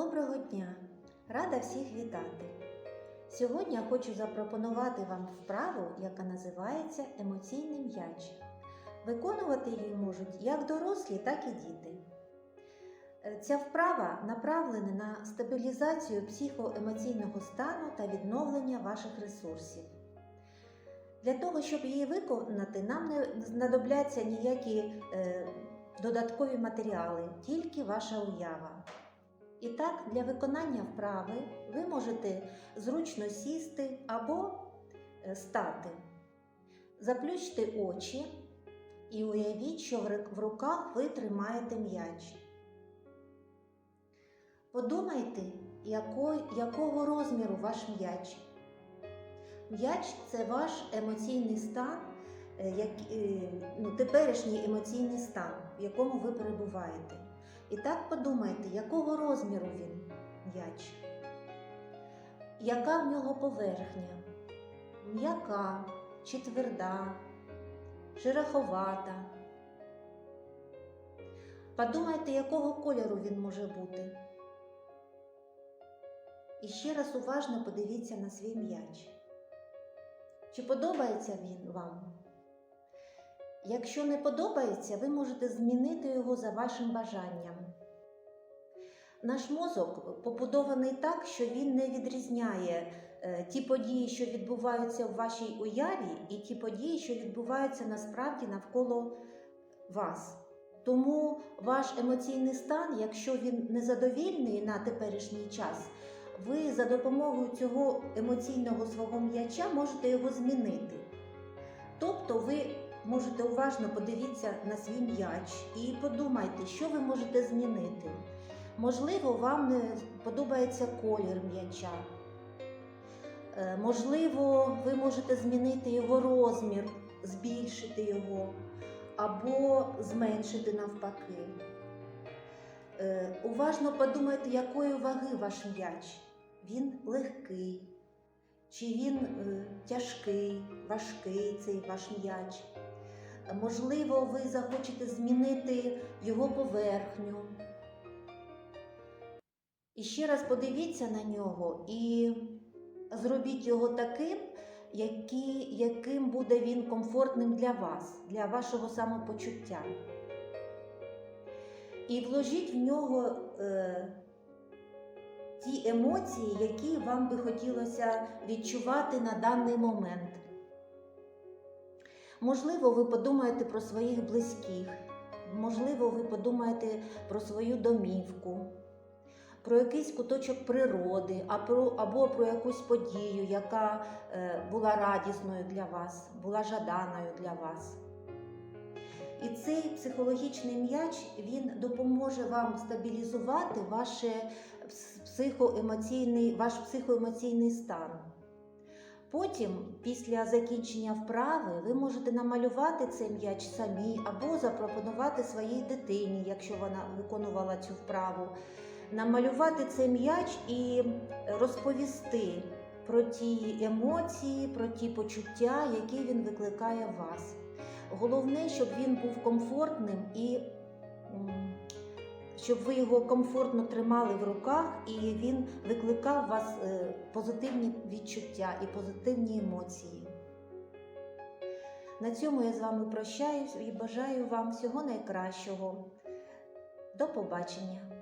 Доброго дня! Рада всіх вітати! Сьогодні я хочу запропонувати вам вправу, яка називається емоційний м'яч. Виконувати її можуть як дорослі, так і діти. Е, Ця вправа направлена на стабілізацію психоемоційного стану та відновлення ваших ресурсів. Для того, щоб її виконати, нам не знадобляться ніякі е, додаткові матеріали, тільки ваша уява. І так, для виконання вправи ви можете зручно сісти або е, стати. Заплющте очі і уявіть, що в руках ви тримаєте м'яч. Подумайте, якого розміру ваш м'яч. М'яч це ваш емоційний стан, е, як, е, ну, теперішній емоційний стан, в якому ви перебуваєте. І так подумайте, якого розміру він м'яч, яка в нього поверхня, м'яка чи тверда, шероховата. Подумайте, якого кольору він може бути. І ще раз уважно подивіться на свій м'яч. Чи подобається він вам? Якщо не подобається, ви можете змінити його за вашим бажанням. Наш мозок побудований так, що він не відрізняє е, ті події, що відбуваються в вашій уяві, і ті події, що відбуваються насправді навколо вас. Тому ваш емоційний стан, якщо він незадовільний на теперішній час, ви за допомогою цього емоційного свого м'яча можете його змінити. Тобто ви можете уважно подивитися на свій м'яч і подумайте, що ви можете змінити. Можливо, вам не подобається колір м'яча. Е, Можливо, ви можете змінити його розмір, збільшити його або зменшити навпаки. Е, Уважно подумайте, якої ваги ваш м'яч. Він легкий, чи він е, тяжкий, важкий цей ваш м'яч. Можливо, ви захочете змінити його поверхню. І ще раз подивіться на нього і зробіть його таким, який, яким буде він комфортним для вас, для вашого самопочуття. І вложіть в нього е, ті емоції, які вам би хотілося відчувати на даний момент. Можливо, ви подумаєте про своїх близьких, можливо, ви подумаєте про свою домівку, про якийсь куточок природи, або про якусь подію, яка е, була радісною для вас, була жаданою для вас. І цей психологічний м'яч він допоможе вам стабілізувати ваше психоемоційний, ваш психоемоційний стан. Потім, після закінчення вправи, ви можете намалювати цей м'яч самі або запропонувати своїй дитині, якщо вона виконувала цю вправу, намалювати цей м'яч і розповісти про ті емоції, про ті почуття, які він викликає в вас. Головне, щоб він був комфортним і щоб ви його комфортно тримали в руках і він викликав у вас е, позитивні відчуття і позитивні емоції. На цьому я з вами прощаюсь і бажаю вам всього найкращого. До побачення!